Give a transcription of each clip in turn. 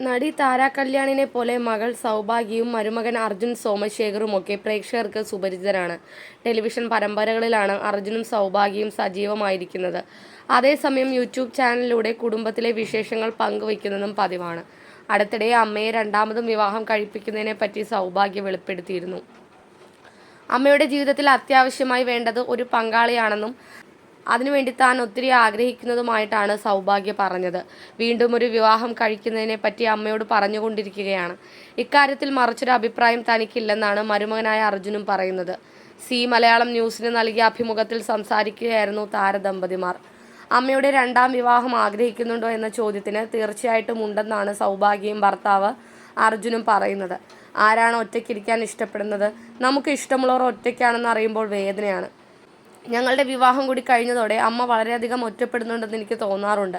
നടി താര കല്യാണിനെ പോലെ മകൾ സൗഭാഗ്യയും മരുമകൻ അർജുൻ സോമശേഖറും ഒക്കെ പ്രേക്ഷകർക്ക് സുപരിചിതരാണ്. ടെലിവിഷൻ പരമ്പരകളിലാണ് അർജുനും സൗഭാഗ്യയും സജീവമായിരിക്കുന്നത്. അതേസമയം യൂട്യൂബ് ചാനലിലൂടെ കുടുംബത്തിലെ വിശേഷങ്ങൾ പങ്കുവയ്ക്കുന്നതും പതിവാണ്. അടുത്തിടെ അമ്മയെ രണ്ടാമതും വിവാഹം കഴിപ്പിക്കുന്നതിനെ പറ്റി സൗഭാഗ്യ വെളിപ്പെടുത്തിയിരുന്നു. അമ്മയുടെ ജീവിതത്തിൽ അത്യാവശ്യമായി വേണ്ടത് ഒരു പങ്കാളിയാണെന്നും അതിനുവേണ്ടി താൻ ഒത്തിരി ആഗ്രഹിക്കുന്നതുമായിട്ടാണ് സൗഭാഗ്യ പറഞ്ഞത്. വീണ്ടും ഒരു വിവാഹം കഴിക്കുന്നതിനെ പറ്റി അമ്മയോട് പറഞ്ഞുകൊണ്ടിരിക്കുകയാണ്. ഇക്കാര്യത്തിൽ മറിച്ചൊരു അഭിപ്രായം തനിക്കില്ലെന്നാണ് മരുമകനായ അർജുനും പറയുന്നത്. സി മലയാളം ന്യൂസിന് നൽകിയ അഭിമുഖത്തിൽ സംസാരിക്കുകയായിരുന്നു താരദമ്പതിമാർ. അമ്മയുടെ രണ്ടാം വിവാഹം ആഗ്രഹിക്കുന്നുണ്ടോ എന്ന ചോദ്യത്തിന് തീർച്ചയായിട്ടും ഉണ്ടെന്നാണ് സൗഭാഗ്യയും ഭർത്താവ് അർജുനും പറയുന്നത്. ആരാണ് ഒറ്റയ്ക്കിരിക്കാൻ ഇഷ്ടപ്പെടുന്നത്? നമുക്ക് ഇഷ്ടമുള്ളവർ ഒറ്റയ്ക്കാണെന്ന് അറിയുമ്പോൾ വേദനയാണ്. ഞങ്ങളുടെ വിവാഹം കൂടി കഴിഞ്ഞതോടെ അമ്മ വളരെയധികം ഒറ്റപ്പെടുന്നുണ്ടെന്ന് എനിക്ക് തോന്നാറുണ്ട്.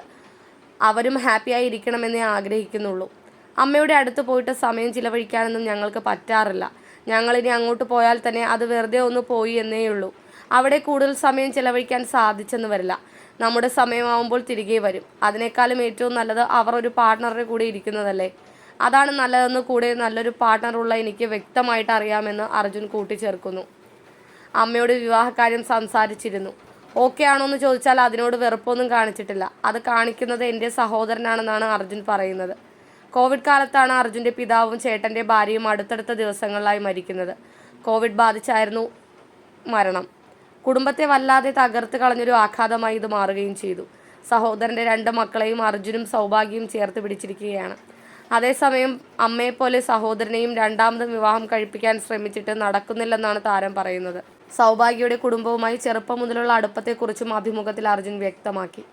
അവരും ഹാപ്പിയായി ഇരിക്കണമെന്നേ ആഗ്രഹിക്കുന്നുള്ളൂ. അമ്മയുടെ അടുത്ത് പോയിട്ട് സമയം ചിലവഴിക്കാനൊന്നും ഞങ്ങൾക്ക് പറ്റാറില്ല. ഞങ്ങളിനി അങ്ങോട്ട് പോയാൽ തന്നെ അത് വെറുതെ ഒന്ന് പോയി എന്നേ ഉള്ളൂ. അവിടെ കൂടുതൽ സമയം ചിലവഴിക്കാൻ സാധിച്ചെന്ന് വരില്ല. നമ്മുടെ സമയമാവുമ്പോൾ തിരികെ വരും. അതിനേക്കാളും ഏറ്റവും നല്ലത് അവർ ഒരു പാർട്ട്ണറുടെ കൂടെ ഇരിക്കുന്നതല്ലേ? അതാണ് നല്ലതെന്ന് കൂടെ നല്ലൊരു പാർട്ട്ണറുള്ള എനിക്ക് വ്യക്തമായിട്ട് അറിയാമെന്ന് അർജുൻ കൂട്ടിച്ചേർക്കുന്നു. അമ്മയോട് വിവാഹകാര്യം സംസാരിച്ചിരുന്നു. ഓക്കെ ആണോ എന്ന് ചോദിച്ചാൽ അതിനോട് വെറുപ്പൊന്നും കാണിച്ചിട്ടില്ല. അത് കാണിക്കുന്നത് എന്റെ സഹോദരനാണെന്നാണ് അർജുൻ പറയുന്നത്. കോവിഡ് കാലത്താണ് അർജുന്റെ പിതാവും ചേട്ടന്റെ ഭാര്യയും അടുത്തടുത്ത ദിവസങ്ങളിലായി മരിക്കുന്നത്. കോവിഡ് ബാധിച്ചായിരുന്നു മരണം. കുടുംബത്തെ വല്ലാതെ തകർത്ത് കളഞ്ഞൊരു ആഘാതമായി ഇത് മാറുകയും ചെയ്തു. സഹോദരന്റെ രണ്ട് മക്കളെയും അർജുനും സൗഭാഗ്യവും ചേർത്ത് പിടിച്ചിരിക്കുകയാണ്. അതേസമയം അമ്മയെപ്പോലെ സഹോദരനെയും രണ്ടാമതും വിവാഹം കഴിപ്പിക്കാൻ ശ്രമിച്ചിട്ട് നടക്കുന്നില്ലെന്നാണ് താരം പറയുന്നത്. സൗഭാഗ്യയുടെ കുടുംബവുമായി ചെറുപ്പം മുതലുള്ള അടുപ്പത്തെക്കുറിച്ചും അഭിമുഖത്തിൽ അർജുൻ വ്യക്തമാക്കി.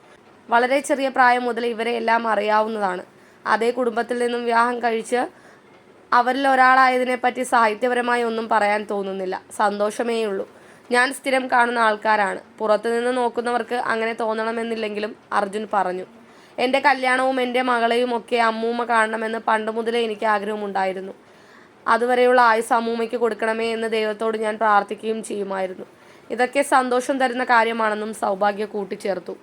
വളരെ ചെറിയ പ്രായം മുതൽ ഇവരെ എല്ലാം അറിയാവുന്നതാണ്. അതേ കുടുംബത്തിൽ നിന്നും വിവാഹം കഴിച്ച് അവരിൽ ഒരാളായതിനെപ്പറ്റി സാഹിത്യപരമായി ഒന്നും പറയാൻ തോന്നുന്നില്ല. സന്തോഷമേ ഉള്ളൂ ഞാൻ സ്ഥിരം കാണുന്ന ആൾക്കാരാണ്. പുറത്തുനിന്ന് നോക്കുന്നവർക്ക് അങ്ങനെ തോന്നണമെന്നില്ലെങ്കിലും അർജുൻ പറഞ്ഞു. എന്റെ കല്യാണവും എന്റെ മകളെയും ഒക്കെ അമ്മൂമ്മ കാണണമെന്ന് പണ്ട് മുതലേ എനിക്ക് ആഗ്രഹമുണ്ടായിരുന്നു. അതുവരെയുള്ള ആയുസ് അമ്മൂമ്മയ്ക്ക് കൊടുക്കണമേ എന്ന് ദൈവത്തോട് ഞാൻ പ്രാർത്ഥിക്കുകയും ചെയ്യുമായിരുന്നു. ഇതൊക്കെ സന്തോഷം തരുന്ന കാര്യമാണെന്നും സൗഭാഗ്യ കൂട്ടിച്ചേർത്തു.